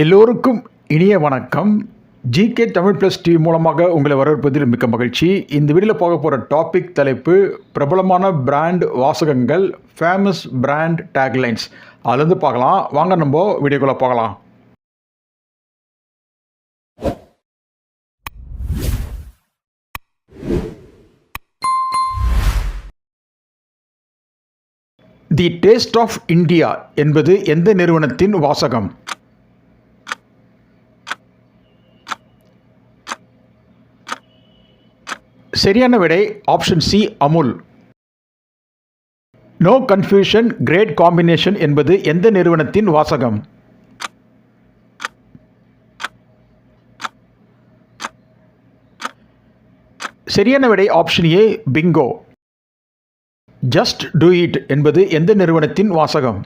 எல்லோருக்கும் இனிய வணக்கம். ஜிகே தமிழ் ப்ளஸ் டிவி மூலமாக உங்களை வரவேற்பதில் மிக்க மகிழ்ச்சி. இந்த வீடியோவில் போக போகிற டாபிக் தலைப்பு பிரபலமான பிராண்ட் வாசகங்கள் ஃபேமஸ் பிராண்ட் டேக்லைன்ஸ் அதுலேருந்து பார்க்கலாம். வாங்க நம்ம வீடியோக்குள்ளே போகலாம். தி டேஸ்ட் ஆஃப் இந்தியா என்பது எந்த நிறுவனத்தின் வாசகம்? சரியான விடை option C Amul. No confusion great combination என்பது எந்த நிறுவனத்தின் வாசகம்? சரியான விடை option A Bingo just do it என்பது எந்த நிறுவனத்தின் வாசகம்?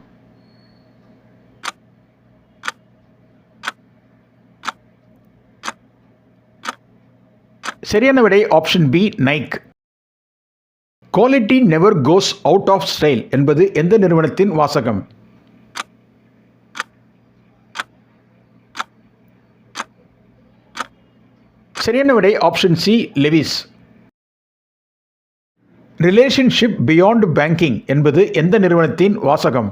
சரியான விடை option B Nike quality never goes out of style என்பது எந்த நிறுவனத்தின் வாசகம்? சரியான விடை option C Levi's relationship beyond banking என்பது எந்த நிறுவனத்தின் வாசகம்?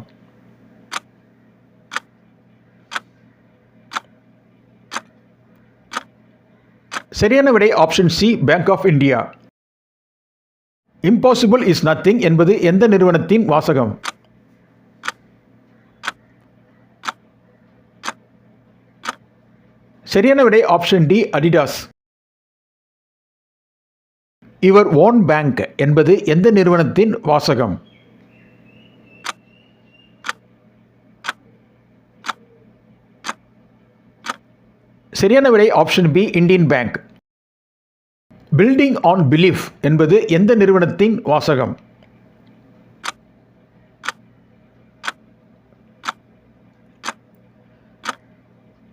சரியான விடை option C bank of India impossible is nothing என்பது எந்த நிறுவனத்தின் வாசகம்? சரியான விடை ஆப்ஷன் டி அடிடாஸ் இவர் ஓன் பேங்க் என்பது எந்த நிறுவனத்தின் வாசகம்? சரியான விடை option B Indian bank building on belief என்பது எந்த நிறுவனத்தின் வாசகம்?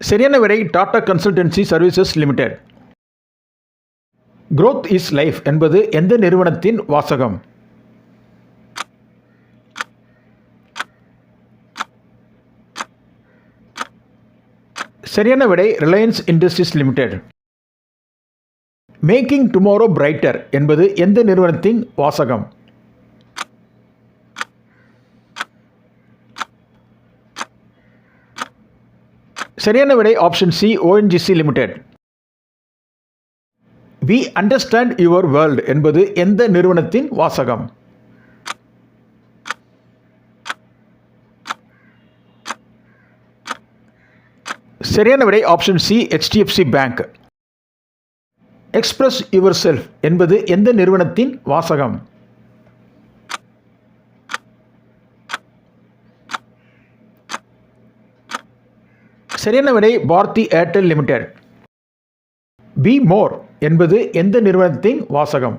சரியான விடை Tata consultancy services limited growth is life என்பது எந்த நிறுவனத்தின் வாசகம்? சரியான விடை Reliance Industries limited. Making tomorrow brighter என்பது எந்த நிறுவனத்தின் வாசகம்? சரியான விடை option C ONGC limited. We understand your world என்பது எந்த நிறுவனத்தின் வாசகம்? சரியான விடை option C HDFC bank express your self என்பது எந்த நிறுவனத்தின் வாசகம்? சரியான விடை Bharti Airtel limited be more என்பது எந்த நிறுவனத்தின் வாசகம்?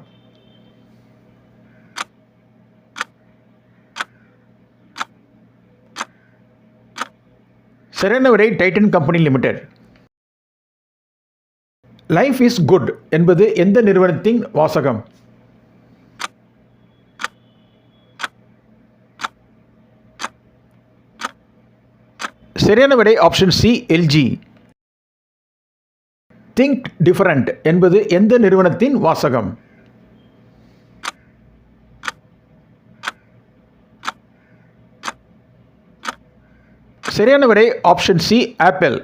சரியான Titan company limited life is good என்பது எந்த நிறுவனத்தின் வாசகம்? சரியான விடை option C LG think different என்பது எந்த நிறுவனத்தின் வாசகம்? சரியான விடை ஆப்ஷன் சி ஆப்பிள்